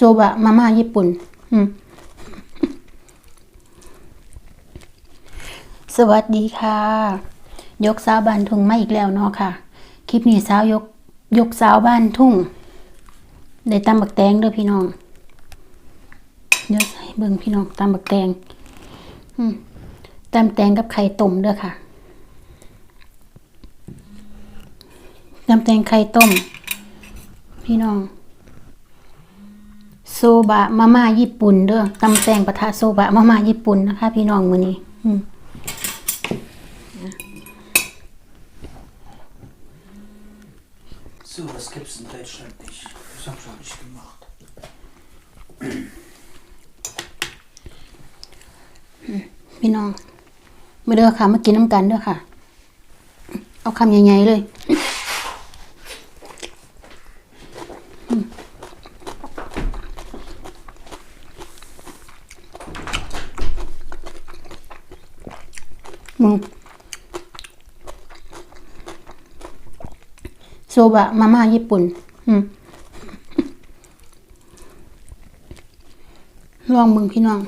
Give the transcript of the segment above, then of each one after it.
โซบะมาม่าญี่ปุ่น สวัสดีค่ะ ยกสาวบ้านทุ่งมาอีกแล้วเนาะค่ะ คลิปนี้สาวยกยกสาวบ้านทุ่งได้ตำบักแตงเด้อพี่น้อง เดี๋ยวใส่เบิ่งพี่น้องตำบักแตงอืมตำแตงกับไข่ต้มเด้อค่ะตำแตงไข่ต้ม พี่น้อง โซบะมาม่าญี่ปุ่นเด้อตำแตงปะทะโซบะมาม่าญี่ปุ่นนะคะ พี่น้องมือนี้อืม So, das gibt's in Deutschland nicht. Das hab schon nicht gemacht. พี่น้องมาเด้อค่ะมากินน้ำกันเด้อค่ะ เอาคำใหญ่ๆเลยอืมมึง โซบะมาม่าญี่ปุ่นลองมึงพี่น้อง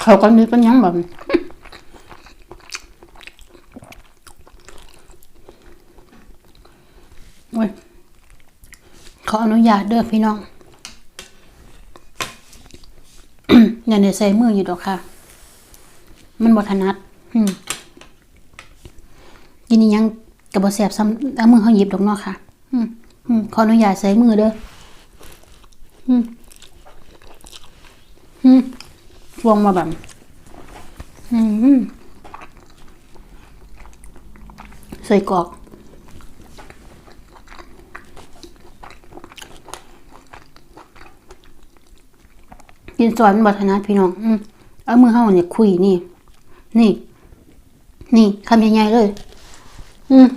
เขากันนี้เป็นยังแบบโอ้ย ขออนุญาตเด้อพี่น้องอย่าเนี่ยใส่มืออยู่ดอกค่ะ มันบถนัดอืมกินนี่ยังกับบแสบซ้ำเอามือเขาหยิบดอกนาะค่ะอขออนุญาตใส่มือเด้ออืมอืมลงมาแบบใส่กรอก กินซอนบัฒนาพี่น้องอืมเอามือเฮาเนี่ยคุยนี่ นี่ นี่คำใหญ่ๆเลย อืม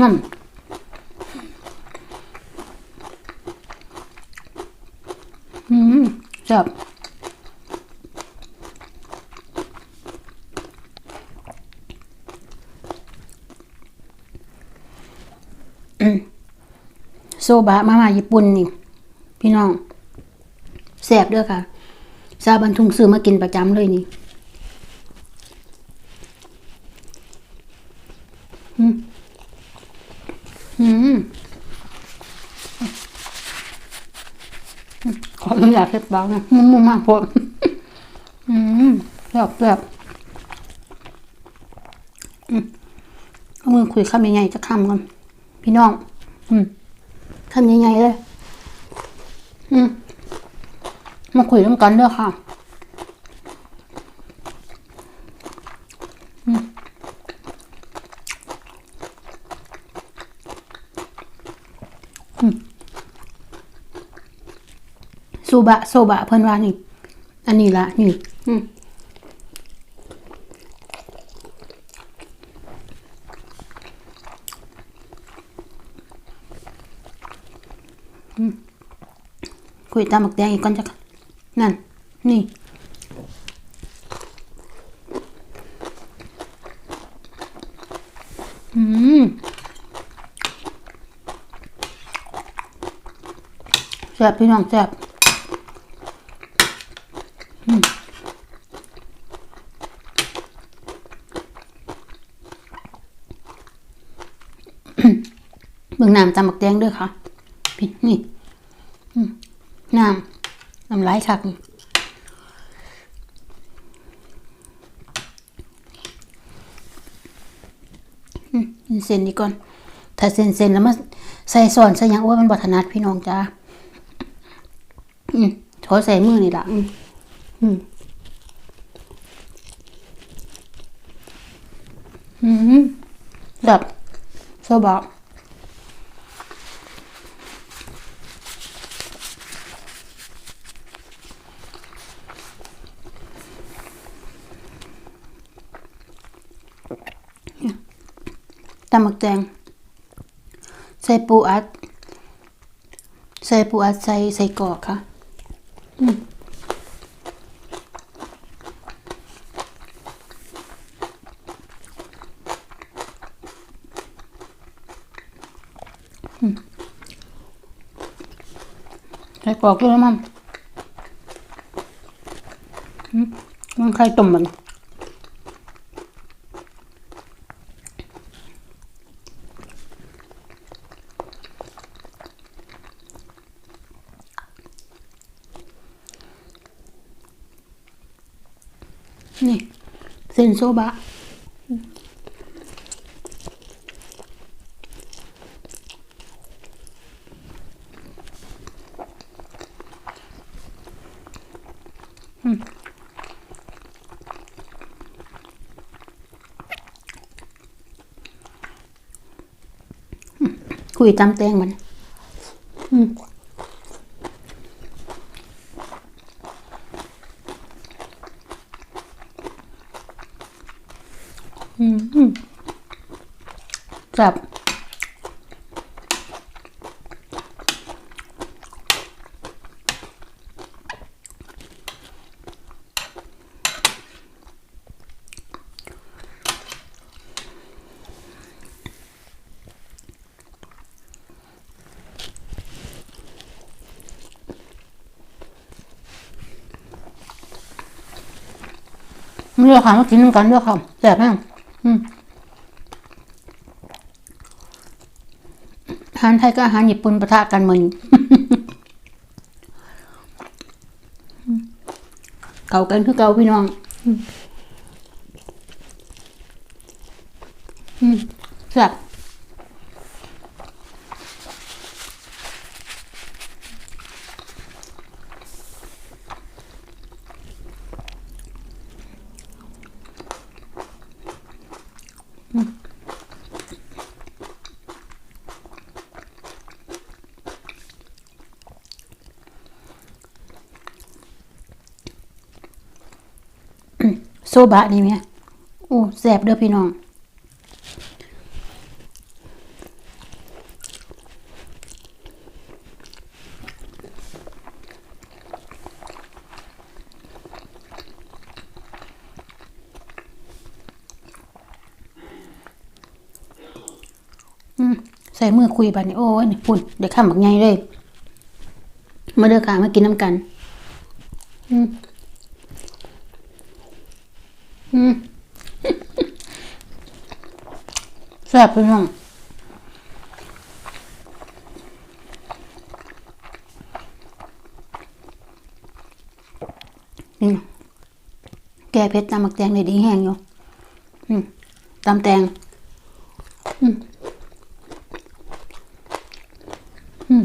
นั่นอืมจับโซบะมาม่าญี่ปุ่นนี่ พี่น้อง ซ่บด้อค่ะ ซาบันทุงซื้อมากินประจำเลยนี่อืมอืมขออนุญาตเช็ดบ้างนะมุมมุมมากพออืมแซ่บแซ่บอืมเอามือคุยคำยังไงจะคำก่อนพี่น้อง อืมทำยังไงเลย อืม มาคุยร่วมกันด้วยค่ะอืมอืมโซบะโซบะเพิ่นว่านี่ อันนี้ละนี่คุยตามหมักแดงอีกก่อนจ้ะ นั่น นี่ อืมแซ่บพี่น้องแซ่บอืมเบิ่งน้ำตำหมักแดงด้วยค่ะ พี่นี่น้ำ น้ำลายคักอืมเส้นดีก่อน ถ้าเส้นเส้นแล้วมาใส่ซอนใส่ยังว่ามันบัถนัดพี่น้องจ้าอืมขอใส่มือนี่ละอืมอืมอืมแบบโซบะ ตำหมักแตงใส่ปูอัด ใส่ปูอัดใส่ใส่กอกค่ะใส่กอกด้วยนะมั่มอืมมันไข่ต้มมัน นี่ เส้นโซบะคุยตำแตงมันอืมอืมอืม จับไม่ได้ค่ะมากินน้ำกันด้วยค่ะแสบม่งอืมอา หารไทยกับอาหารญี่ปุ่นประทะกันเหมือนเก่ากันคือเก่าพี่น้องอือืมแซ่บ โซบะนี่ไหมโอ้แซ่บเด้อพี่น้อง อืม ใส่มือคุยบัดนี้ โอ้ยนี่ปุ่นเดี๋ยวข้ามบักไงเลย มาเด้อค่ะมากินน้ำกัน อืม อืม แซ่บพี่น้องนี่แกเพชรตำมักแตงเลยดีแห้งอยู่ตำแตง อืม อืม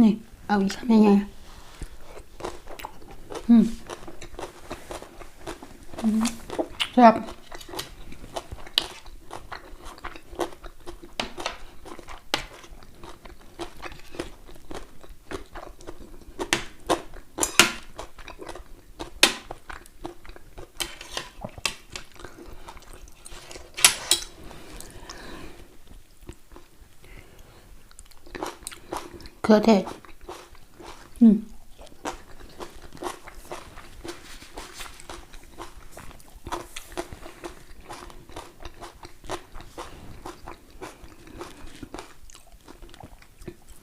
นี่ เอาอีกคำยังไงอืมอืมแซ่บเครือเทศ อืม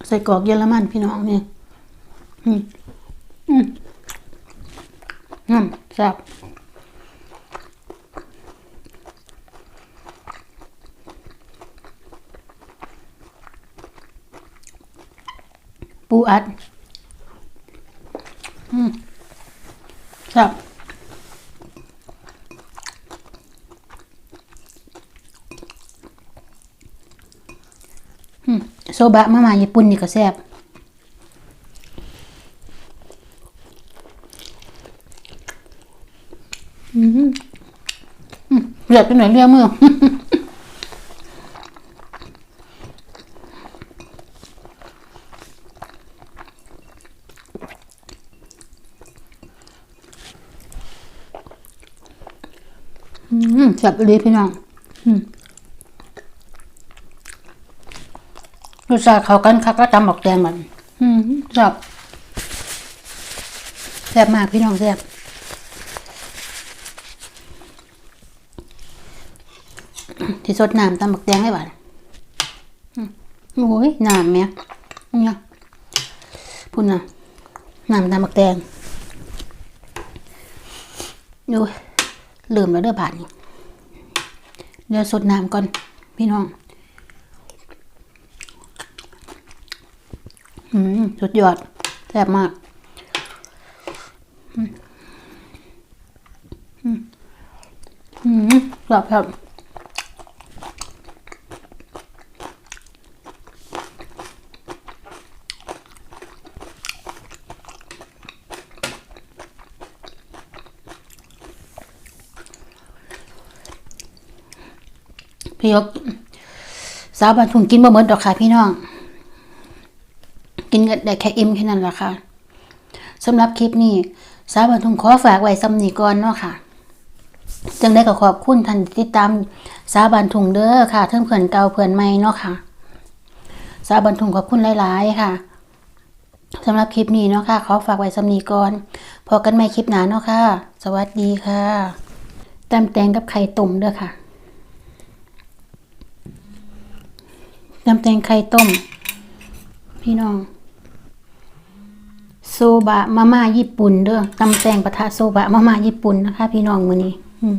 ใส่กรอกเยอรมันพี่น้องเนี่ยอืมอืมอืมแซ่บปูอัด อืมแซ่บโซบะมามาญี่ปุ่นนี่ก็แซ่บเลือดไปหน่อยเรียกมือ แซ่บเลยพี่น้องรสชาติเข้ากันคักก็ตำบักแตงมันอืมแซ่บแซ่บมากพี่น้องแซ่บที่สดน้ำตำบักแตงให้บ้านโอ้ยน้ำแม่เนี่ยพุ่นน่ะน้ำตำบักแตงดู ลืมแล้วเด้อบาทนี่เดี๋ยวสดน้ำก่อน พี่น้อง อืมสุดยอดแซ่บมากอืมอืมอืมแบครับ พี่ยกสาวบันทุงกินบ่หมดดอกค่ะพี่น้อง กินได้แค่อิ่มแค่นั้นแหละค่ะสำหรับคลิปนี้สาวบันทุงขอฝากไว้ซ้ำนีก่อนเนาะค่ะจึงได้ก็ขอบคุณท่านติดตามสาวบันทุงเด้อค่ะเทั้งเพื่อนเก่าเพื่อนใหม่เนาะค่ะสาวบันทุงขอบคุณหลาย ๆ ค่ะสำหรับคลิปนี้เนาะค่ะ ขอฝากไว้ซ้ำนีก่อนพอกันใหม่คลิปหน้าเนาะค่ะ สวัสดีค่ะตำแตงกับไข่ต้มเด้อค่ะ น้ำแตงไข่ต้ม พี่น้อง โซบะมาม่าญี่ปุ่นเด้อตำแตงปะทะโซบะมาม่าญี่ปุ่นนะคะ พี่น้องมือนี้ อืม